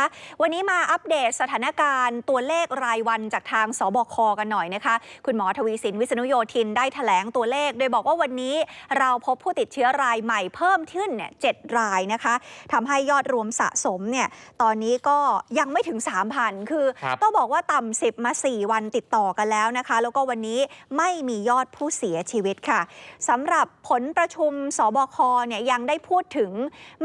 คะวันนี้มาอัปเดตสถานการณ์ตัวเลขรายวันจากทางสบคกันหน่อยนะคะ คุณหมอทวีสินวิษณุโยธินได้ถแถลงตัวเลข โดยบอกว่าวันนี้เราพบผู้ติดเชื้อรายใหม่เพิ่มขึ้นเนี่ยเรายนะคะทำให้ยอดรวมสะสมเนี่ยตอนนี้ก็ยังไม่ถึง 3,000 คือครับต้องบอกว่าต่ำ10มา 4 วันติดต่อกันแล้วนะคะ แล้วก็วันนี้ไม่มียอดผู้เสียชีวิตค่ะสำหรับผลประชุมสบคเนี่ยยังได้พูดถึง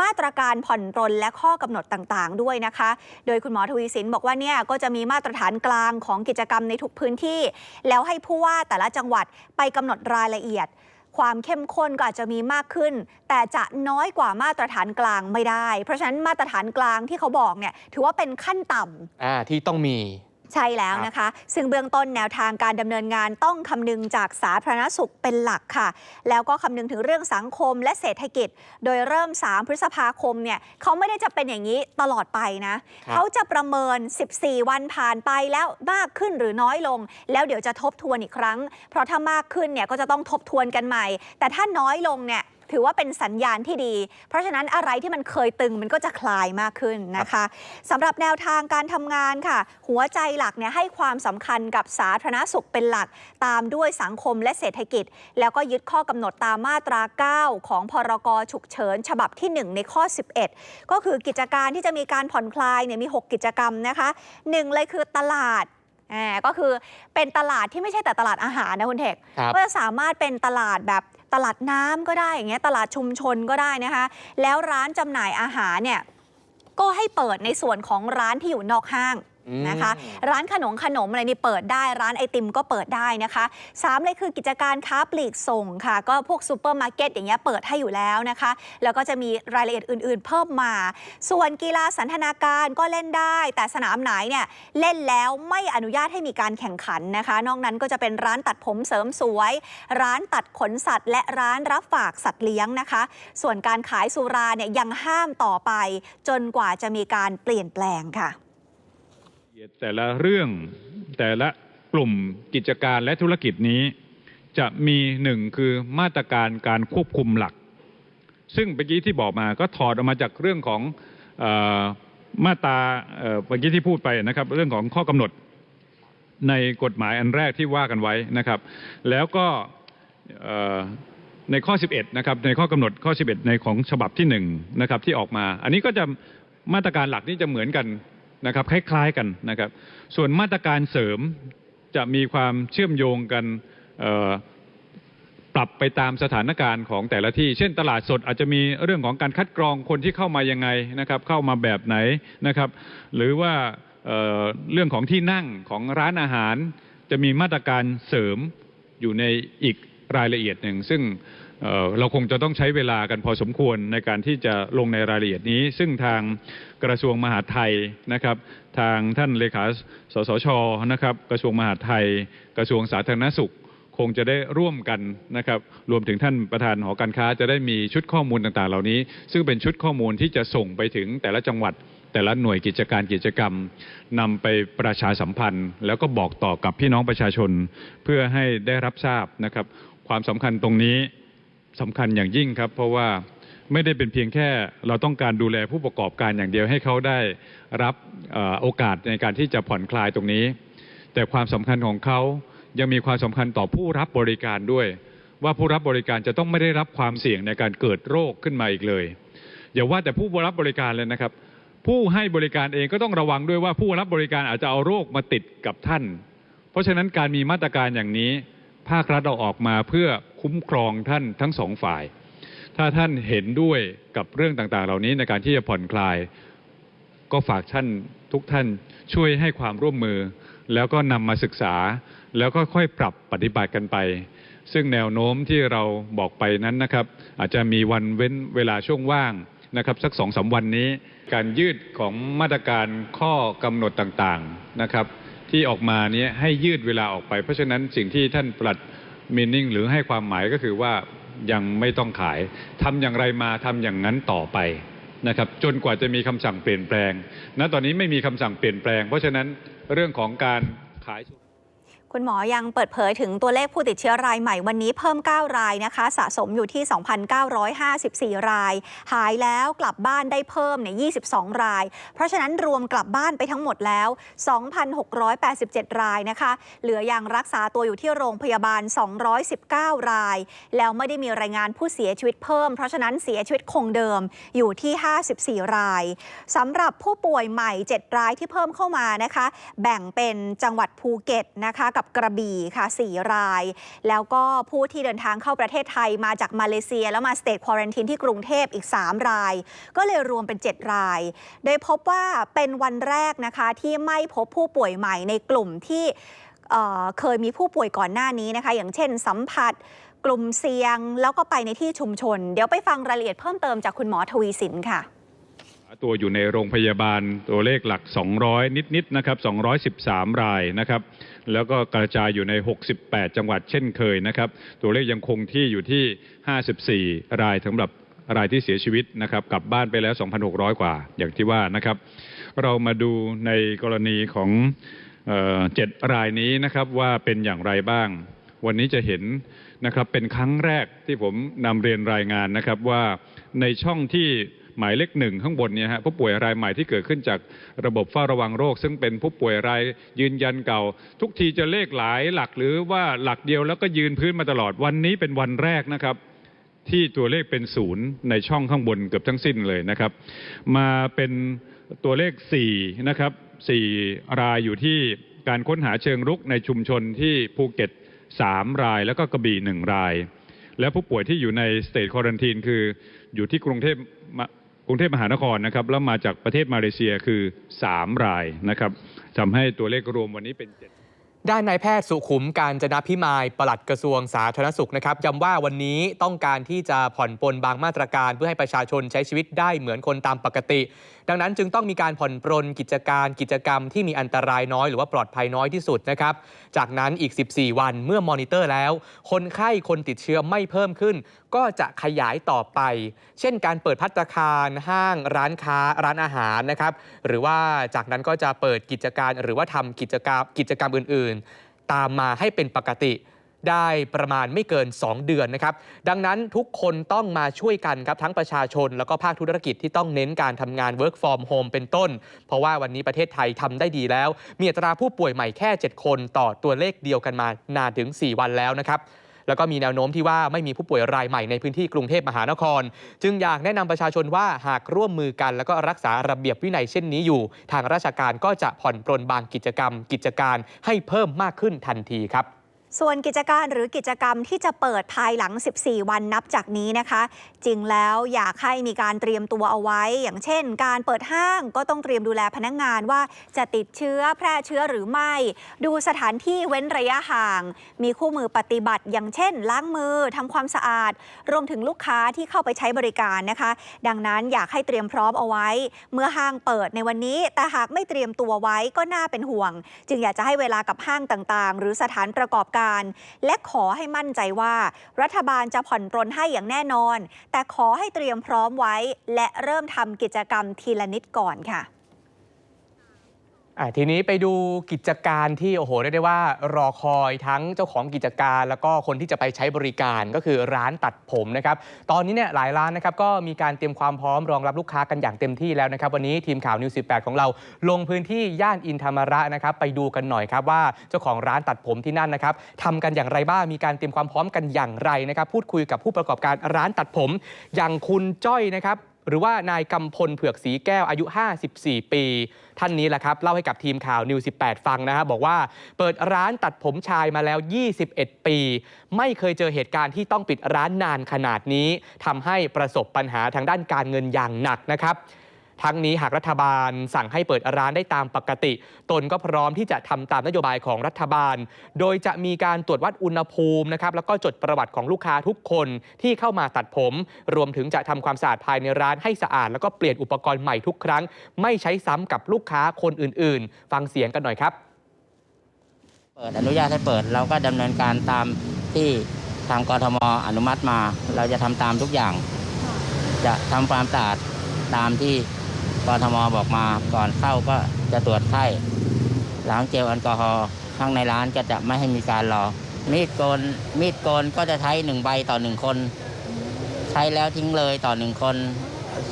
มาตรการผ่อนปรนและข้อกำหนดต่างๆ ด้วยนะคะโดยคุณหมอทวีสินบอกว่าเนี่ยก็จะมีมาตรฐานกลางของกิจกรรมในทุกพื้นที่ แล้วให้ผู้ว่าแต่ละจังหวัดไปกำหนดรายละเอียด ความเข้มข้นก็อาจจะมีมากขึ้น แต่จะน้อยกว่ามาตรฐานกลางไม่ได้ เพราะฉะนั้นมาตรฐานกลางที่เขาบอกเนี่ยถือว่าเป็นขั้นต่ำที่ต้องมี ใช่แล้วนะคะ ซึ่งเบื้องต้นแนวทางการดำเนินงานต้องคำนึงจากสาธารณสุขเป็นหลักค่ะ แล้วก็คำนึงถึงเรื่องสังคมและเศรษฐกิจ โดยเริ่ม 3 พฤษภาคมเนี่ยเขาไม่ได้จะเป็นอย่างนี้ตลอดไปนะครับเขาจะประเมิน 14 วันผ่านไปแล้วมากขึ้นหรือน้อยลง แล้วเดี๋ยวจะทบทวนอีกครั้ง เพราะถ้ามากขึ้นเนี่ยก็จะต้องทบทวนกันใหม่ แต่ถ้าน้อยลงเนี่ย ถือว่าเป็นสัญญาณที่ดี เพราะฉะนั้นอะไรที่มันเคยตึงมันก็จะคลายมากขึ้นนะคะสำหรับแนวทางการทำงานค่ะ หัวใจหลักเนี่ยให้ความสำคัญกับสาธารณสุขเป็นหลัก ตามด้วยสังคมและเศรษฐกิจ แล้วก็ยึดข้อกำหนดตามมาตรา 9 ของพรกฉุกเฉิน ฉบับที่ 1 ในข้อ 11 ก็คือกิจการที่จะมีการผ่อนคลายเนี่ยมี 6 กิจกรรมนะคะหนึ่งเลยคือตลาดอ่าก็คือเป็นตลาดที่ไม่ใช่แต่ตลาดอาหารนะคุณเทคครับก็จะสามารถเป็นตลาดแบบ ตลาดน้ำก็ได้อย่างเงี้ยตลาดชุมชนก็ได้นะคะ แล้วร้านจำหน่ายอาหารเนี่ยก็ให้เปิดในส่วนของร้านที่อยู่นอกห้าง นะคะ ร้านขนมขนมอะไรนี่เปิดได้ร้านไอติมก็เปิดได้นะคะสามเลยคือกิจการค้าปลีกส่งค่ะ ก็พวกซูเปอร์มาร์เก็ตอย่างเงี้ยเปิดให้อยู่แล้วนะคะ แล้วก็จะมีรายละเอียดอื่น ๆ เพิ่มมา ส่วนกีฬาสันทนาการก็เล่นได้ แต่สนามไหนเนี่ยเล่นแล้วไม่อนุญาตให้มีการแข่งขันนะคะ นอกนั้นก็จะเป็นร้านตัดผมเสริมสวย ร้านตัดขนสัตว์ และร้านรับฝากสัตว์เลี้ยงนะคะ ส่วนการขายสุราเนี่ยยังห้ามต่อไป จนกว่าจะมีการเปลี่ยนแปลงค่ะ แต่ละเรื่องแต่ละกลุ่มกิจการและธุรกิจนี้ จะมีหนึ่งคือมาตรการการควบคุมหลัก ซึ่งเมื่อกี้ที่บอกมาก็ถอดออกมาจากเรื่องของออมาตราเมื่อกี้ที่พูดไปนะครับ เรื่องของข้อกำหนดในกฎหมายอันแรกที่ว่ากันไว้นะครับ แล้วก็เอ่อในข้อ 11 นะครับ ในข้อกำหนดข้อ 11 ในของฉบับที่1นะครับที่ออกมา อันนี้ก็จะมาตรการหลักนี่จะเหมือนกัน นะครับคล้ายๆกันนะครับ ส่วนมาตรการเสริมจะมีความเชื่อมโยงกันปรับไปตามสถานการณ์ของแต่ละที่ เช่นตลาดสดอาจจะมีเรื่องของการคัดกรองคนที่เข้ามายังไงนะครับ เข้ามาแบบไหนนะครับ หรือว่าเเรื่องของที่นั่งของร้านอาหาร จะมีมาตรการเสริมอยู่ในอีกรายละเอียดหนึ่ง ซึ่ง เราคงจะต้องใช้เวลากันพอสมควรในการที่จะลงในรายละเอียดนี้ ซึ่งทางกระทรวงมหาดไทยนะครับ ทางท่านเลขาสสชนะครับ กระทรวงมหาดไทย กระทรวงสาธารณสุข คงจะได้ร่วมกันนะครับ รวมถึงท่านประธานหอการค้าจะได้มีชุดข้อมูลต่างๆ เหล่านี้ ซึ่งเป็นชุดข้อมูลที่จะส่งไปถึงแต่ละจังหวัดแต่ละหน่วยกิจการกิจกรรมนำไปประชาสัมพันธ์ แล้วก็บอกต่อกับพี่น้องประชาชน เพื่อให้ได้รับทราบนะครับ ความสำคัญตรงนี้ สำคัญอย่างยิ่งครับ เพราะว่าไม่ได้เป็นเพียงแค่เราต้องการดูแลผู้ประกอบการอย่างเดียวให้เขาได้รับอโอกาสในการที่จะผ่อนคลายตรงนี้ แต่ความสำคัญของเขายังมีความสำคัญต่อผู้รับบริการด้วย ว่าผู้รับบริการจะต้องไม่ได้รับความเสี่ยงในการเกิดโรคขึ้นมาอีกเลยอย่าว่าแต่ผู้รับบริการเลยนะครับ ผู้ให้บริการเองก็ต้องระวังด้วยว่าผู้รับบริการอาจจะเอาโรคมาติดกับท่าน เพราะฉะนั้นการมีมาตรการอย่างนี้ ภาครัฐเอาออกมาเพื่อคุ้มครองท่านทั้งสองฝ่าย ถ้าท่านเห็นด้วยกับเรื่องต่างๆ เหล่านี้ในการที่จะผ่อนคลาย ก็ฝากท่านทุกท่านช่วยให้ความร่วมมือ แล้วก็นำมาศึกษา แล้วก็ค่อยปรับปฏิบัติกันไป ซึ่งแนวโน้มที่เราบอกไปนั้นนะครับ อาจจะมีวันเว้นเวลาช่วงว่างนะครับสักสองสาวันนี้ การยืดของมาตรการข้อกำหนดต่างๆนะครับ ที่ออกมาเนี้ยให้ยืดเวลาออกไป เพราะฉะนั้นสิ่งที่ท่านปลัดมินนิ่งหรือให้ความหมายก็คือว่ายังไม่ต้องขายทำอย่างไรมาทำอย่างนั้นต่อไปนะครับจนกว่าจะมีคำสั่งเปลี่ยนแปลงณตอนนี้ไม่มีคำสั่งเปลี่ยนแปลง เพราะฉะนั้นเรื่องของการขาย คุณหมอยังเปิดเผยถึงตัวเลขผู้ติดเชื้อรายใหม่วันนี้เพิ่ม 9 รายนะคะ สะสมอยู่ที่ 2,954 ราย หายแล้วกลับบ้านได้เพิ่มเนี่ย22 ราย เพราะฉะนั้นรวมกลับบ้านไปทั้งหมดแล้ว 2,687 รายนะคะ เหลือยังรักษาตัวอยู่ที่โรงพยาบาล 219 ราย แล้วไม่ได้มีรายงานผู้เสียชีวิตเพิ่ม เพราะฉะนั้นเสียชีวิตคงเดิมอยู่ที่ 54 รายสำหรับผู้ป่วยใหม่ 7 รายที่เพิ่มเข้ามานะคะ แบ่งเป็นจังหวัดภูเก็ตนะคะกับกระบี่ค่ะ 4 ราย แล้วก็ผู้ที่เดินทางเข้าประเทศไทยมาจากมาเลเซีย แล้วมาสเตทควอรันทีนที่กรุงเทพอีก 3 ราย ก็เลยรวมเป็น 7 ราย โดยพบว่าเป็นวันแรกนะคะที่ไม่พบผู้ป่วยใหม่ในกลุ่มที่เเคยมีผู้ป่วยก่อนหน้านี้นะคะ อย่างเช่นสัมผัสกลุ่มเสี่ยงแล้วก็ไปในที่ชุมชน เดี๋ยวไปฟังรายละเอียดเพิ่มเติมจากคุณหมอทวีสินค่ะ ตัวอยู่ในโรงพยาบาลตัวเลขหลัก 200 นิดๆนะครับ213 รายนะครับแล้วก็กระจายอยู่ใน 68 จังหวัดเช่นเคยนะครับตัวเลขยังคงที่อยู่ที่ 54 รายสำหรับรายที่เสียชีวิตนะครับกลับบ้านไปแล้ว 2,600 กว่าอย่างที่ว่านะครับ เรามาดูในกรณีของเออเจ็ดรายนี้นะครับว่าเป็นอย่างไรบ้าง วันนี้จะเห็นนะครับเป็นครั้งแรกที่ผมนำเรียนรายงานนะครับว่าในช่องที่ หมายเลขหนึ่งข้างบนเนี่ยฮะผู้ป่วยรายใหม่ที่เกิดขึ้นจากระบบเฝ้าระวังโรค ซึ่งเป็นผู้ป่วยรายยืนยันเก่า ทุกทีจะเลขหลายหลักหรือว่าหลักเดียวแล้วก็ยืนพื้นมาตลอดวันนี้เป็นวันแรกนะครับที่ตัวเลขเป็นศูนย์ในช่องข้างบนเกือบทั้งสิ้นเลยนะครับ มาเป็นตัวเลข4นะครับ4รายอยู่ที่การค้นหาเชิงรุกในชุมชนที่ภูเก็ต 3 ราย แล้วก็กระบี่1ราย และผู้ป่วยที่อยู่ในสเตทควอรันทีนคืออยู่ที่กรุงเทพ กรุงเทพมหานครนะครับแล้วมาจากประเทศมาเลเซียคือ 3 รายนะครับทำให้ตัวเลขรวมวันนี้เป็น7 ด้านนายแพทย์สุขุมการจนะพิมายปลัดกระทรวงสาธารณสุขนะครับย้ำว่าวันนี้ต้องการที่จะผ่อนปลนบางมาตรการเพื่อให้ประชาชนใช้ชีวิตได้เหมือนคนตามปกติ ดังนั้นจึงต้องมีการผ่อนปรนกิจการกิจกรรมที่มีอันตรายน้อยหรือว่าปลอดภัยน้อยที่สุดนะครับ จากนั้นอีก 14 วันเมื่อมอนิเตอร์แล้ว คนไข้คนติดเชื้อไม่เพิ่มขึ้น ก็จะขยายต่อไป เช่น การเปิดพัตคารห้างร้านค้าร้านอาหารนะครับหรือว่าจากนั้นก็จะเปิดกิจการหรือว่าทำกิจกรรมกิจกรรมอื่นๆ ตามมาให้เป็นปกติ ได้ประมาณไม่เกิน 2 เดือนนะครับ ดังนั้นทุกคนต้องมาช่วยกันครับ ทั้งประชาชนแล้วก็ภาคธุรกิจที่ต้องเน้นการทำงาน work from home เป็นต้น เพราะว่าวันนี้ประเทศไทยทำได้ดีแล้ว มีอัตราผู้ป่วยใหม่แค่ 7 คนต่อตัวเลขเดียวกันมานานถึง 4 วันแล้วนะครับ แล้วก็มีแนวโน้มที่ว่าไม่มีผู้ป่วยรายใหม่ในพื้นที่กรุงเทพมหานคร จึงอยากแนะนำประชาชนว่าหากร่วมมือกัน แล้วก็รักษาระเบียบวินัยเช่นนี้อยู่ ทางราชการก็จะผ่อนปรนบางกิจกรรม กิจการให้เพิ่มมากขึ้นทันทีครับ ส่วนกิจการหรือกิจกรรมที่จะเปิดภายหลัง 14 วันนับจากนี้นะคะ จริงแล้วอยากให้มีการเตรียมตัวเอาไว้ อย่างเช่น การเปิดห้างก็ต้องเตรียมดูแลพนักงานว่าจะติดเชื้อแพร่เชื้อหรือไม่ ดูสถานที่เว้นระยะห่าง มีคู่มือปฏิบัติ อย่างเช่น ล้างมือทำความสะอาด รวมถึงลูกค้าที่เข้าไปใช้บริการนะคะ ดังนั้นอยากให้เตรียมพร้อมเอาไว้ เมื่อห้างเปิดในวันนี้ แต่หากไม่เตรียมตัวไว้ก็น่าเป็นห่วง จึงอยากจะให้เวลากับห้างต่างๆ หรือสถานประกอบการและขอให้มั่นใจว่า รัฐบาลจะผ่อนปรนให้อย่างแน่นอน แต่ขอให้เตรียมพร้อมไว้ และเริ่มทำกิจกรรมทีละนิดก่อนค่ะอะ ทีนี้ไปดูกิจการที่โอ้โหเรียกได้ว่ารอคอยทั้งเจ้าของกิจการ แล้วก็คนที่จะไปใช้บริการก็คือร้านตัดผมนะครับตอนนี้เนี่ยหลายร้านนะครับก็มีการเตรียมความพร้อมรองรับลูกค้ากันอย่างเต็มที่แล้วนะครับ วันนี้ทีมข่าวนิวสิของเราลงพื้นที่ย่านอินธรรมระนะครับไปดูกันหน่อยครับว่าเจ้าของร้านตัดผมที่นั่นนะครับทำกันอย่างไรบ้างมีการเตรียมความพร้อมกันอย่างไรนะครับ พูดคุยกับผู้ประกอบการร้านตัดผม อย่างคุณจ้อยนะครับ หรือว่านายกำพลเผือกสีแก้วอายุ 54 ปี ท่านนี้แหละครับ เล่าให้กับทีมข่าวนิว 18 ฟังนะฮะบอกว่าเปิดร้านตัดผมชายมาแล้ว 21 ปี ไม่เคยเจอเหตุการณ์ที่ต้องปิดร้านนานขนาดนี้ทำให้ประสบปัญหาทางด้านการเงินอย่างหนักนะครับ ทั้งนี้หากรัฐบาลสั่งให้เปิดร้านได้ตามปกติ ตนก็พร้อมที่จะทำตามนโยบายของรัฐบาล โดยจะมีการตรวจวัดอุณหภูมินะครับแล้วก็จดประวัติของลูกค้าทุกคนที่เข้ามาตัดผม รวมถึงจะทำความสะอาดภายในร้านให้สะอาด แล้วก็เปลี่ยนอุปกรณ์ใหม่ทุกครั้ง ไม่ใช้ซ้ำกับลูกค้าคนอื่น ๆ ฟังเสียงกันหน่อยครับ เปิดอนุญาตให้เปิดเราก็ดำเนินการตามที่ทางกรทมอนุมัติมา เราจะทำตามทุกอย่าง จะทำความสะอาดตามที่ กทมบอกมาก่อนเข้าก็จะตรวจไข้ล้างเจลแอลกอฮอล์ข้างในร้านก็จะไม่ให้มีการรอ มีดโกนมีดโกนก็จะใช้หนึ่งใบต่อหนึ่งคน ใช้แล้วทิ้งเลยต่อหนึ่งคน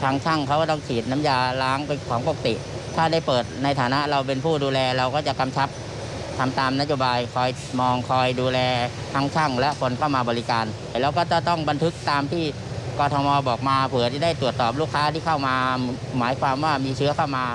ทางช่างเขาก็ต้องฉีดน้ำยาล้างเป็นของปกติ ถ้าได้เปิดในฐานะเราเป็นผู้ดูแลเราก็จะกำชับทำตามนโยบายคอยมองคอยดูแลทั้งช่างและคนเข้ามาบริการ แล้วก็จะต้องบันทึกตามที่ กทมบอกมาเผื่อที่ได้ตรวจสอบลูกค้าที่เข้ามา หมายความว่ามีเชื้อเข้ามา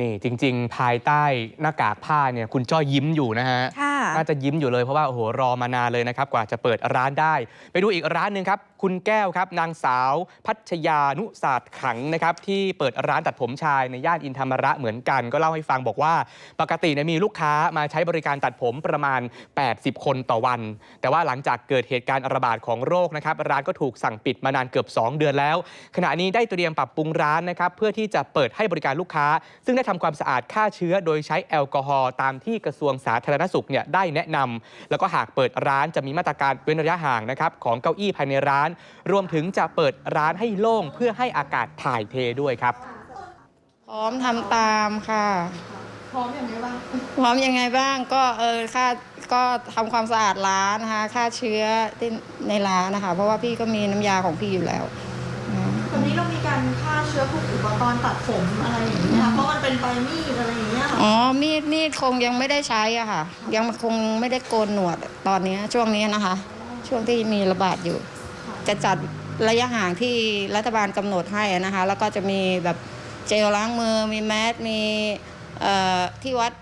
นี่จริง ๆ ภายใต้หน้ากากผ้าเนี่ยคุณจ้อยยิ้มอยู่นะฮะค่ะ น่าจะยิ้มอยู่เลยเพราะว่าโอ้โหรอมานานเลยนะครับกว่าจะเปิดร้านได้ ไปดูอีกร้านหนึ่งครับคุณแก้วครับนางสาว พัชยานุศาสตร์ขังนะครับที่เปิดร้านตัดผมชายในย่านอินธรรมระเหมือนกัน ก็เล่าให้ฟังบอกว่า ปกติเนี่ยมีลูกค้ามาใช้บริการตัดผมประมาณ 80 คนต่อวัน แต่ว่าหลังจากเกิดเหตุการณ์ระบาดของโรคนะครับร้านก็ถูกสั่งปิดมานานเกือบ 2 เดือนแล้ว ขณะนี้ได้เตรียมปรับปรุงร้านนะครับเพื่อที่จะเปิดให้บริการลูกค้า ซึ่งได้ทำความสะอาดฆ่าเชื้อ โดยใช้แอลกอฮอล์ตามที่กระทรวงสาธารณสุขเนี่ยได้แนะนำแล้วก็หากเปิดร้านจะมีมาตรการเว้นระยะห่างนะครับของเก้าอี้ภายในร้าน รวมถึงจะเปิดร้านให้โล่งเพื่อให้อากาศถ่ายเทด้วยครับ พร้อมทำตามค่ะ พร้อมอย่างไรบ้างพร้อมยังไงบ้างก็เออค่าก็ทำความสะอาดร้านนะคะฆ่าเชื้อในร้านนะคะ เพราะว่าพี่ก็มีน้ำยาของพี่อยู่แล้วอืม วันนี้เรามี การฆ่าเชื้อพวกอุปกรณ์ตัดผมอะไรอย่างนี้ยค่ะเพราะมันเป็นใบมีดอะไรอย่างเงี้ยค่ะอ๋อ มีดมีดคงยังไม่ได้ใช้อะค่ะ ยังคงไม่ได้โกนหนวดตอนนี้ช่วงนี้นะคะ ช่วงที่มีระบาดอยู่ จะจัดระยะห่างที่รัฐบาลกำหนดให้อะนะคะ แล้วก็จะมีแบบเจลล้างมือมีแมสมีเอ่อที่วัด